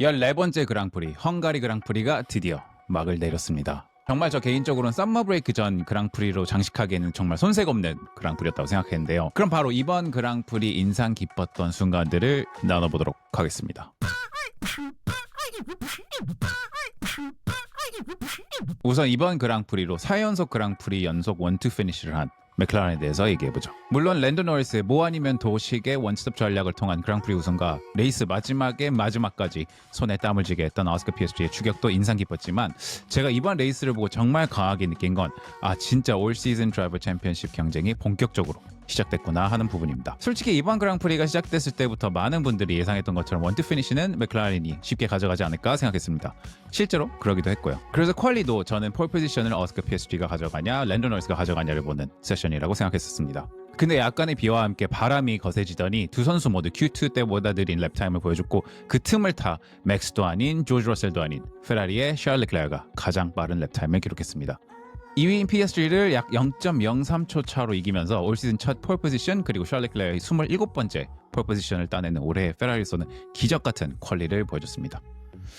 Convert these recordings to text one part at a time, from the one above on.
14번째 그랑프리 헝가리 그랑프리가 드디어 막을 내렸습니다. 정말 저 개인적으로는 썸머 브레이크 전 그랑프리로 장식하기에는 정말 손색 없는 그랑프리였다고 생각했는데요. 그럼 바로 이번 그랑프리 인상 깊었던 순간들을 나눠보도록 하겠습니다. 우선 이번 그랑프리로 4연속 그랑프리 연속 원투 피니시를 한 맥클라렌에 대해서 얘기해보죠. 물론 랜더 노리스의 뭐 아니면 도식의 원스톱 전략을 통한 그랑프리 우승과 레이스 마지막에 마지막까지 손에 땀을 쥐게 했던 어스카 PSG의 추격도 인상 깊었지만 제가 이번 레이스를 보고 정말 강하게 느낀 건 아 진짜 올 시즌 드라이버 챔피언십 경쟁이 본격적으로 시작됐구나 하는 부분입니다. 솔직히 이번 그랑프리가 시작됐을 때부터 많은 분들이 예상했던 것처럼 원투 피니시는 맥클라렌이 쉽게 가져가지 않을까 생각했습니다. 실제로 그러기도 했고요. 그래서 퀄리도 저는 폴 포지션을 어스카 PSG가 가져가냐 랜더 노리스가 가져가냐를 보는 세션이라고 생각했었습니다. 근데 약간의 비와 함께 바람이 거세지더니 두 선수 모두 Q2 때보다 느린 랩타임을 보여줬고 그 틈을 타 맥스도 아닌 조지 러셀도 아닌 페라리의 샤를리 클레어가 가장 빠른 랩타임을 기록했습니다. 2위인 PSG 를 약 0.03초 차로 이기면서 올 시즌 첫 폴 포지션 그리고 샤를리 클레어의 27번째 폴 포지션을 따내는 올해의 페라리에서는 기적 같은 퀄리를 보여줬습니다.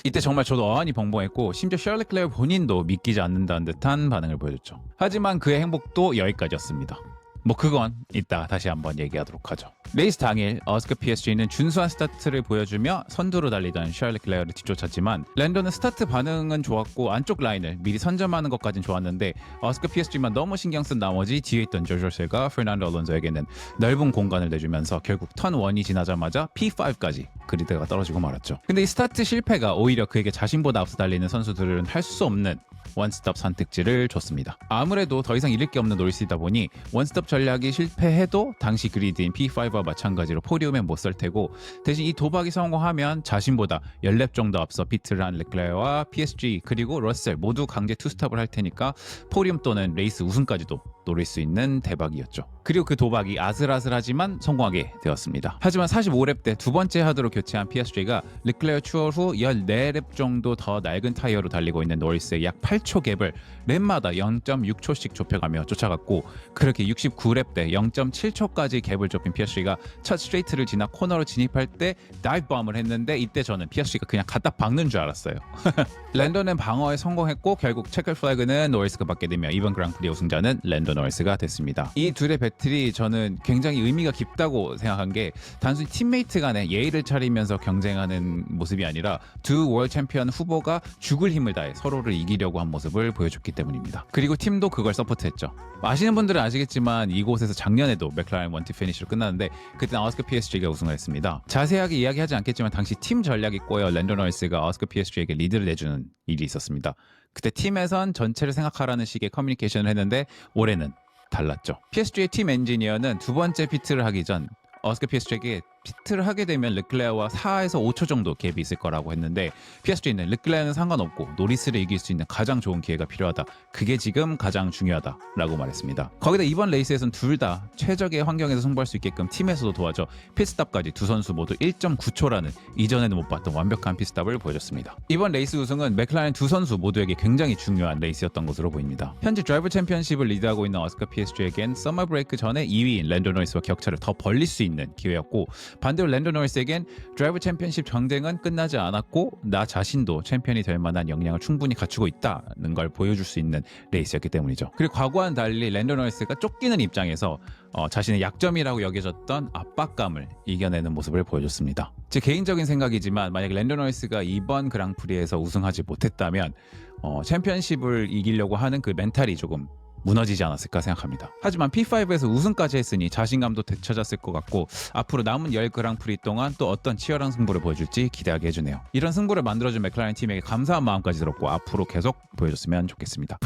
이때 정말 저도 어안이 벙벙했고 심지어 샤를리 클레어 본인도 믿기지 않는다는 듯한 반응을 보여줬죠. 하지만 그의 행복도 여기까지였습니다. 뭐 그건 이따 다시 한번 얘기하도록 하죠. 레이스 당일 어스카 PSG는 준수한 스타트를 보여주며 선두로 달리던 샤를리 클레어를 뒤쫓았지만 랜더는 스타트 반응은 좋았고 안쪽 라인을 미리 선점하는 것까진 좋았는데 어스카 PSG만 너무 신경 쓴 나머지 뒤에 있던 조조셀과 페르난도 알론소에게는 넓은 공간을 내주면서 결국 턴 1이 지나자마자 P5까지 그리드가 떨어지고 말았죠. 근데 이 스타트 실패가 오히려 그에게 자신보다 앞서 달리는 선수들은 할 수 없는 원스톱 선택지를 줬습니다. 아무래도 더 이상 잃을 게 없는 노리스이다 보니 원스톱 전략이 실패해도 당시 그리드인 P5와 마찬가지로 포디움에 못 설 테고 대신 이 도박이 성공하면 자신보다 10렙 정도 앞서 비트를 한 르클레어와 PSG 그리고 러셀 모두 강제 투스톱을 할 테니까 포디움 또는 레이스 우승까지도 노릴 수 있는 대박이었죠. 그리고 그 도박이 아슬아슬하지만 성공하게 되었습니다. 하지만 45렙 때 두 번째 하드로 교체한 PSG가 르클레어 추월 후 14렙 정도 더 낡은 타이어로 달리고 있는 노리스의 약 8초 갭을 랩마다 0.6초씩 좁혀가며 쫓아갔고 그렇게 69 렙때 0.7초까지 갭을 좁힌 PSG가 첫 스트레이트를 지나 코너로 진입할 때 다이브 범을 했는데 이때 저는 PSG가 그냥 갖다 박는 줄 알았어요. 랜더는 방어에 성공했고 결국 체크 플래그는 노리스가 받게 되며 이번 그랑프리 우승자는 랜더 노리스가 됐습니다. 이 둘의 배틀이 저는 굉장히 의미가 깊다고 생각한 게 단순히 팀메이트 간에 예의를 차리면서 경쟁하는 모습이 아니라 두 월드 챔피언 후보가 죽을 힘을 다해 서로를 이기려고 한 모습을 보여줬기 때문입니다. 그리고 팀도 그걸 서포트했죠. 아시는 분들은 아시겠지만 이곳에서 작년에도 맥라렌 원티 피니시로 끝났는데 그때 아스카 PSG가 우승을 했습니다. 자세하게 이야기하지 않겠지만 당시 팀 전략이 꼬여 랜더 노리스가 아스카 PSG에게 리드를 내주는 일이 있었습니다. 그때 팀에선 전체를 생각하라는 식의 커뮤니케이션을 했는데 올해는 달랐죠. PSG의 팀 엔지니어는 두 번째 피트를 하기 전 어스카 PSG에게 피트를 하게 되면 르클레어와 4에서 5초 정도 갭이 있을 거라고 했는데 PSG는 르클레어는 상관없고 노리스를 이길 수 있는 가장 좋은 기회가 필요하다. 그게 지금 가장 중요하다라고 말했습니다. 거기다 이번 레이스에선 둘 다 최적의 환경에서 승부할 수 있게끔 팀에서도 도와줘 pitstop까지 두 선수 모두 1.9초라는 이전에는 못 봤던 완벽한 pitstop을 보여줬습니다. 이번 레이스 우승은 맥클라렌 두 선수 모두에게 굉장히 중요한 레이스였던 것으로 보입니다. 현재 드라이브 챔피언십을 리드하고 있는 어스카 PSG에겐 서머 브레이크 전에 2위인 랜더 노이스와 격차를 더 벌릴 수 있는 기회였고 반대로 랜더 노리스에겐 드라이브 챔피언십 경쟁은 끝나지 않았고 나 자신도 챔피언이 될 만한 역량을 충분히 갖추고 있다는 걸 보여줄 수 있는 레이스였기 때문이죠. 그리고 과거와는 달리 랜더 노리스가 쫓기는 입장에서 어, 자신의 약점이라고 여겨졌던 압박감을 이겨내는 모습을 보여줬습니다. 제 개인적인 생각이지만 만약 랜더 노리스가 이번 그랑프리에서 우승하지 못했다면 어, 챔피언십을 이기려고 하는 그 멘탈이 조금 무너지지 않았을까 생각합니다. 하지만 P5에서 우승까지 했으니 자신감도 되찾았을 것 같고 앞으로 남은 10 그랑프리 동안 또 어떤 치열한 승부를 보여줄지 기대하게 해주네요. 이런 승부를 만들어준 맥클라렌 팀에게 감사한 마음까지 들었고 앞으로 계속 보여줬으면 좋겠습니다.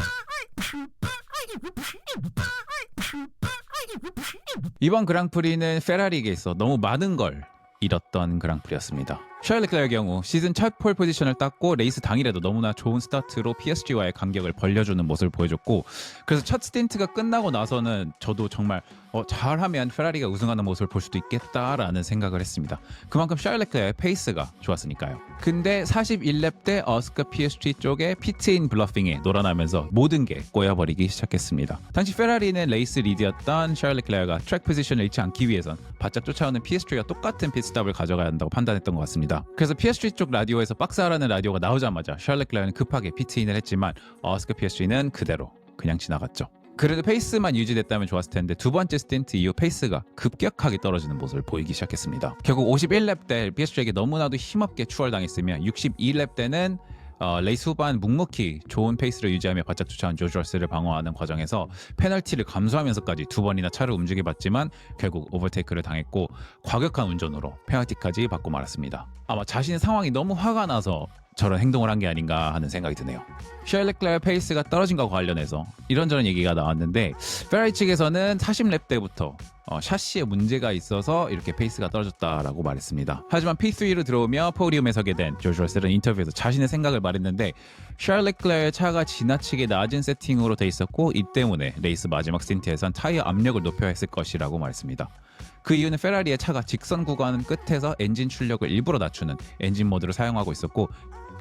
이번 그랑프리는 페라리에게 있어 너무 많은 걸 잃었던 그랑프리였습니다. 클레어의 경우 시즌 첫 폴 포지션을 땄고 레이스 당일에도 너무나 좋은 스타트로 PSG와의 간격을 벌려주는 모습을 보여줬고 그래서 첫 스틴트가 끝나고 나서는 저도 정말 어, 잘하면 페라리가 우승하는 모습을 볼 수도 있겠다라는 생각을 했습니다. 그만큼 샤를레크의 페이스가 좋았으니까요. 근데 41렙 때 어스카 PSG 쪽에 피트인 블러핑에 놀아나면서 모든 게 꼬여버리기 시작했습니다. 당시 페라리는 레이스 리드였던 샤를레크가 트랙 포지션을 잃지 않기 위해선 바짝 쫓아오는 PSG와 똑같은 핏스탑을 가져가야 한다고 판단했던 것 같습니다. 그래서 PSG 쪽 라디오에서 박스하라는 라디오가 나오자마자 샤를레크는 급하게 피트인을 했지만 어스카 PSG는 그대로 그냥 지나갔죠. 그래도 페이스만 유지됐다면 좋았을 텐데 두 번째 스틴트 이후 페이스가 급격하게 떨어지는 모습을 보이기 시작했습니다. 결국 51렙 때 PSG에게 너무나도 힘없게 추월당했으며 62렙 때는 어, 레이스 후반 묵묵히 좋은 페이스를 유지하며 바짝 조지 러스를 방어하는 과정에서 페널티를 감수하면서까지 두 번이나 차를 움직여봤지만 결국 오버테이크를 당했고 과격한 운전으로 페널티까지 받고 말았습니다. 아마 자신의 상황이 너무 화가 나서 저런 행동을 한 게 아닌가 하는 생각이 드네요. 셜렉레어 페이스가 떨어진 것과 관련해서 이런저런 얘기가 나왔는데 페라리 측에서는 40렙 때부터 어, 샤시에 문제가 있어서 이렇게 페이스가 떨어졌다라고 말했습니다. 하지만 P3로 들어오며 포디움에 서게 된 조지 러셀은 인터뷰에서 자신의 생각을 말했는데 셜렉레어의 차가 지나치게 낮은 세팅으로 돼 있었고 이 때문에 레이스 마지막 스틴트에선 타이어 압력을 높여야 했을 것이라고 말했습니다. 그 이유는 페라리의 차가 직선 구간 끝에서 엔진 출력을 일부러 낮추는 엔진 모드를 사용하고 있었고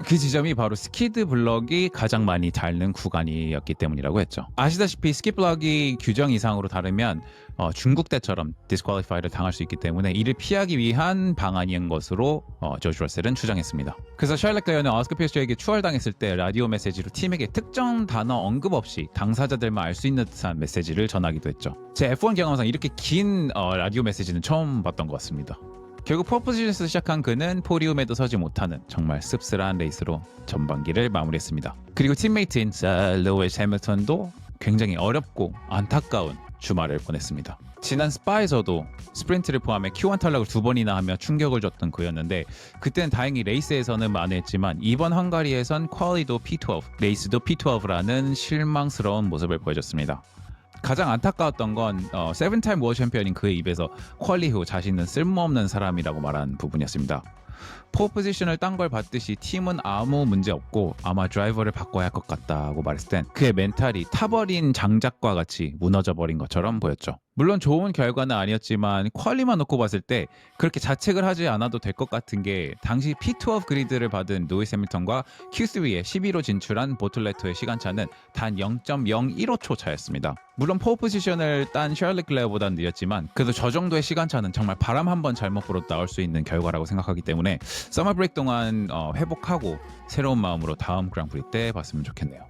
그 지점이 바로 스키드 블럭이 가장 많이 닳는 구간이었기 때문이라고 했죠. 아시다시피 스키 블럭이 규정 이상으로 다르면 어, 중국 때처럼 디스퀄리파이를 당할 수 있기 때문에 이를 피하기 위한 방안인 것으로 어, 조지 러셀은 주장했습니다. 그래서 샬럿 가이어는 어스크 피스트에게 추월당했을 때 라디오 메시지로 팀에게 특정 단어 언급 없이 당사자들만 알 수 있는 듯한 메시지를 전하기도 했죠. 제 F1 경험상 이렇게 긴 어, 라디오 메시지는 처음 봤던 것 같습니다. 결국 포포지션에서 시작한 그는 포리움에도 서지 못하는 정말 씁쓸한 레이스로 전반기를 마무리했습니다. 그리고 팀메이트인 사 루이스 해밀턴도 굉장히 어렵고 안타까운 주말을 보냈습니다. 지난 스파에서도 스프린트를 포함해 Q1 탈락을 두 번이나 하며 충격을 줬던 그였는데 그때는 다행히 레이스에서는 만회했지만 이번 헝가리에선 퀄리도 P12, 레이스도 P12라는 실망스러운 모습을 보여줬습니다. 가장 안타까웠던 건 어, 세븐타임 워어 챔피언인 그의 입에서 퀄리 후 자신은 쓸모없는 사람이라고 말한 부분이었습니다. 포 포지션을 딴 걸 봤듯이 팀은 아무 문제 없고 아마 드라이버를 바꿔야 할 것 같다고 말했을 땐 그의 멘탈이 타버린 장작과 같이 무너져 버린 것처럼 보였죠. 물론 좋은 결과는 아니었지만 퀄리만 놓고 봤을 때 그렇게 자책을 하지 않아도 될 것 같은 게 당시 P12 그리드를 받은 노이스 해밀턴과 Q3에 11호 진출한 보틀레토의 시간차는 단 0.015초 차였습니다. 물론 포 포지션을 딴 셜리 클레어보다는 느렸지만 그래도 저 정도의 시간차는 정말 바람 한 번 잘못 불어 나올 수 있는 결과라고 생각하기 때문에 서머 브레이크 동안 어, 회복하고 새로운 마음으로 다음 그랑프리 때 봤으면 좋겠네요.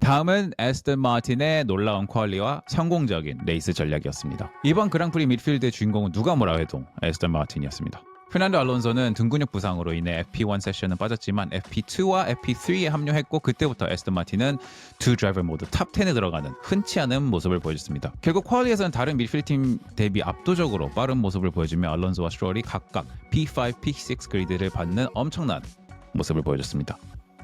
다음은 에스턴 마틴의 놀라운 퀄리와 성공적인 레이스 전략이었습니다. 이번 그랑프리 미드필드의 주인공은 누가 뭐라 해도 에스턴 마틴이었습니다. 페난도 알론소는 등 근육 부상으로 인해 FP1 세션은 빠졌지만 FP2와 FP3에 합류했고 그때부터 에스턴 마틴은 두 드라이버 모두 탑 10에 들어가는 흔치 않은 모습을 보여줬습니다. 결국 퀄리에서는 다른 미드필드 팀 대비 압도적으로 빠른 모습을 보여주며 알론소와 스트롤이 각각 P5, P6 그리드를 받는 엄청난 모습을 보여줬습니다.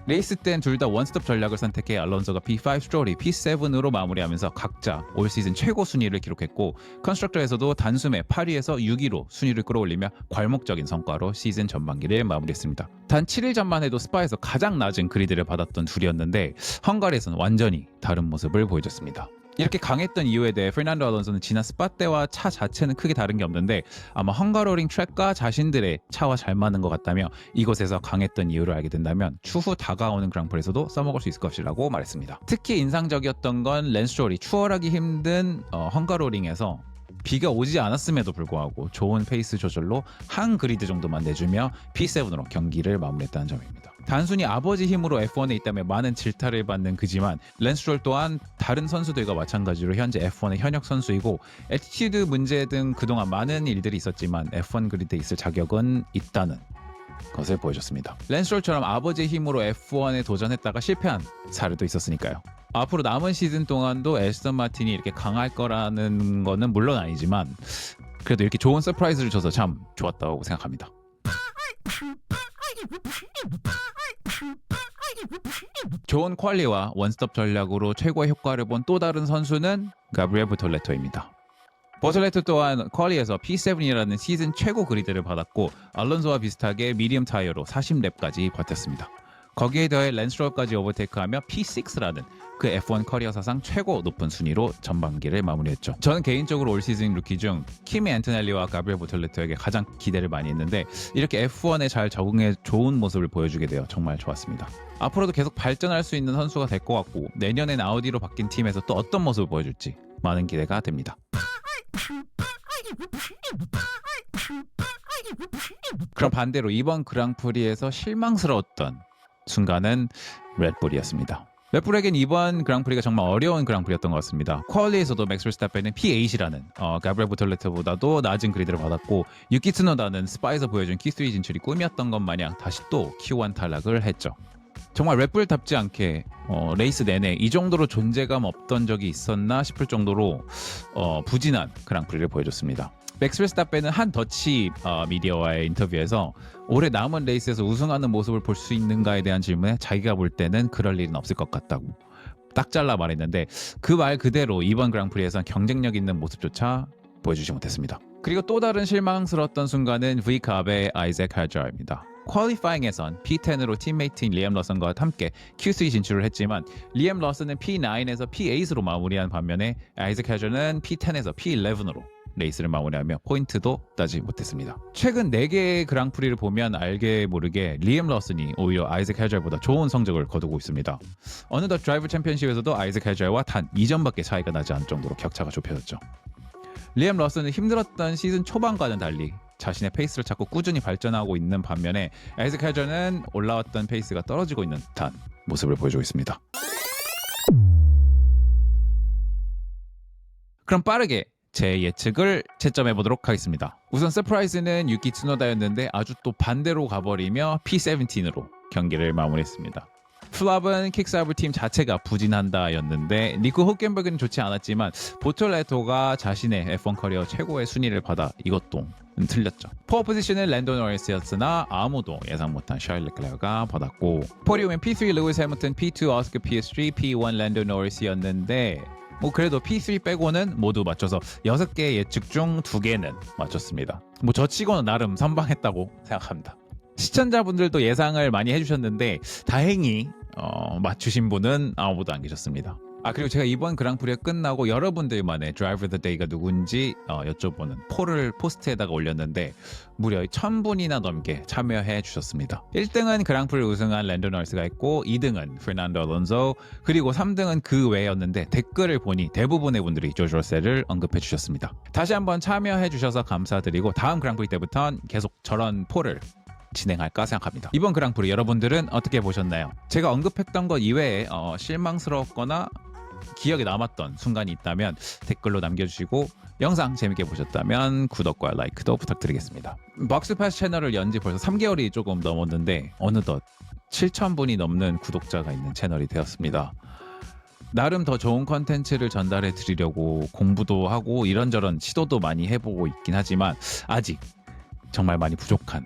레이스 땐 둘 다 원스톱 전략을 선택해 알론소가 P5 스트롤이 P7으로 마무리하면서 각자 올 시즌 최고 순위를 기록했고 컨스트럭터에서도 단숨에 8위에서 6위로 순위를 끌어올리며 괄목적인 성과로 시즌 전반기를 마무리했습니다. 단 7일 전만 해도 스파에서 가장 낮은 그리드를 받았던 둘이었는데 헝가리에서는 완전히 다른 모습을 보여줬습니다. 이렇게 강했던 이유에 대해 페르난도 알론소는 지난 스파 때와 차 자체는 크게 다른 게 없는데 아마 헝가로링 트랙과 자신들의 차와 잘 맞는 것 같다며 이곳에서 강했던 이유를 알게 된다면 추후 다가오는 그랑프리에서도 써먹을 수 있을 것이라고 말했습니다. 특히 인상적이었던 건 랜스트롤이 추월하기 힘든 어, 헝가로링에서 비가 오지 않았음에도 불구하고 좋은 페이스 조절로 한 그리드 정도만 내주며 P7으로 경기를 마무리했다는 점입니다. 단순히 아버지 힘으로 F1에 있다며 많은 질타를 받는 그지만 랜스트롤 또한 다른 선수들과 마찬가지로 현재 F1의 현역 선수이고 에티튜드 문제 등 그동안 많은 일들이 있었지만 F1 그리드에 있을 자격은 있다는 것을 보여줬습니다. 랜스트롤처럼 아버지의 힘으로 F1에 도전했다가 실패한 사례도 있었으니까요. 앞으로 남은 시즌 동안도 에스턴 마틴이 이렇게 강할 거라는 거는 물론 아니지만 그래도 이렇게 좋은 서프라이즈를 줘서 참 좋았다고 생각합니다. 좋은 퀄리와 원스톱 전략으로 최고의 효과를 본 또 다른 선수는 가브리엘 보톨레토입니다. 버틀레토 또한 퀄리에서 P7이라는 시즌 최고 그리드를 받았고 알론소와 비슷하게 미디엄 타이어로 40렙까지 버텼습니다. 거기에 더해 랜스로까지 오버테이크하며 P6라는 그 F1 커리어 사상 최고 높은 순위로 전반기를 마무리했죠. 저는 개인적으로 올 시즌 루키 중 키미 앤토넬리와 가브리엘 보틀레토에게 가장 기대를 많이 했는데 이렇게 F1에 잘 적응해 좋은 모습을 보여주게 되어 정말 좋았습니다. 앞으로도 계속 발전할 수 있는 선수가 될 것 같고 내년엔 아우디로 바뀐 팀에서 또 어떤 모습을 보여줄지 많은 기대가 됩니다. 그럼 반대로 이번 그랑프리에서 실망스러웠던 순간은 레드불이었습니다. 레드불에겐 이번 그랑프리가 정말 어려운 그랑프리였던 것 같습니다. 퀄리에서도 맥스 스타페는 P8이라는 어, 가브리엘 보톨레트보다도 낮은 그리드를 받았고 유키 트노다는 스파에서 보여준 Q3 진출이 꿈이었던 것 마냥 다시 또 Q1 탈락을 했죠. 정말 랩불답지 않게 어, 레이스 내내 이 정도로 존재감 없던 적이 있었나 싶을 정도로 어, 부진한 그랑프리를 보여줬습니다. 맥스 verstappen은 한 더치 어, 미디어와의 인터뷰에서 올해 남은 레이스에서 우승하는 모습을 볼 수 있는가에 대한 질문에 자기가 볼 때는 그럴 일은 없을 것 같다고 딱 잘라 말했는데 그 말 그대로 이번 그랑프리에선 경쟁력 있는 모습조차 보여주지 못했습니다. 그리고 또 다른 실망스러웠던 순간은 V캅의 아이잭 할저입니다. 퀄리파잉에선 P10으로 팀메이트인 리암 러슨과 함께 Q3 진출을 했지만 리암 러슨은 P9에서 P8으로 마무리한 반면에 아이잭 할저는 P10에서 P11으로 레이스를 마무리하며 포인트도 따지 못했습니다. 최근 4개의 그랑프리를 보면 알게 모르게 리엠 러슨이 오히려 아이잭 해절보다 좋은 성적을 거두고 있습니다. 어느덧 드라이브 챔피언십에서도 아이잭 해절과 단 2점밖에 차이가 나지 않을 정도로 격차가 좁혀졌죠. 리엠 러슨은 힘들었던 시즌 초반과는 달리 자신의 페이스를 찾고 꾸준히 발전하고 있는 반면에 아이잭 해절은 올라왔던 페이스가 떨어지고 있는 듯한 모습을 보여주고 있습니다. 그럼 빠르게 제 예측을 채점해 보도록 하겠습니다. 우선 서프라이즈는 유키 츠노다였는데 아주 또 반대로 가버리며 P17으로 경기를 마무리했습니다. 플랍은 킥사이버 팀 자체가 부진한다였는데 니코 호켄버그는 좋지 않았지만 보톨레토가 자신의 F1 커리어 최고의 순위를 받아 이것도 틀렸죠. 포어 포지션은 랜도 노리스였으나 아무도 예상 못한 샤일 르클레어가 받았고 포리움은 P3 루이스 해밀턴, P2 오스카 PS3, P1 랜도 노리스였는데 뭐 그래도 P3 빼고는 모두 맞춰서 6개 예측 중 2개는 맞췄습니다. 뭐 저 치고는 나름 선방했다고 생각합니다. 시청자분들도 예상을 많이 해주셨는데 다행히 어, 맞추신 분은 아무도 안 계셨습니다. 아 그리고 제가 이번 그랑프리가 끝나고 여러분들만의 드라이버 더 데이가 누군지 어, 여쭤보는 폴을 포스트에다가 올렸는데 무려 1000분이나 넘게 참여해 주셨습니다. 1등은 그랑프리 우승한 랜더 널스가 있고 2등은 페르난도 알론소 그리고 3등은 그 외였는데 댓글을 보니 대부분의 분들이 조조 셀을 언급해 주셨습니다. 다시 한번 참여해 주셔서 감사드리고 다음 그랑프리 때부터는 계속 저런 폴을 진행할까 생각합니다. 이번 그랑프리 여러분들은 어떻게 보셨나요? 제가 언급했던 것 이외에 어, 실망스러웠거나 기억에 남았던 순간이 있다면 댓글로 남겨주시고 영상 재밌게 보셨다면 구독과 라이크도 부탁드리겠습니다. 박스패스 채널을 연지 벌써 3개월이 조금 넘었는데 어느덧 7,000분이 넘는 구독자가 있는 채널이 되었습니다. 나름 더 좋은 컨텐츠를 전달해 드리려고 공부도 하고 이런저런 시도도 많이 해보고 있긴 하지만 아직 정말 많이 부족한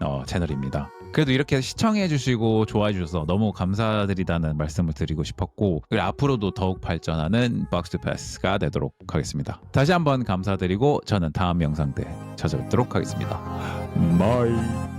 어, 채널입니다. 그래도 이렇게 시청해 주시고 좋아해 주셔서 너무 감사드리다는 말씀을 드리고 싶었고 그리고 앞으로도 더욱 발전하는 박스 패스가 되도록 하겠습니다. 다시 한번 감사드리고 저는 다음 영상 때 찾아뵙도록 하겠습니다. 바이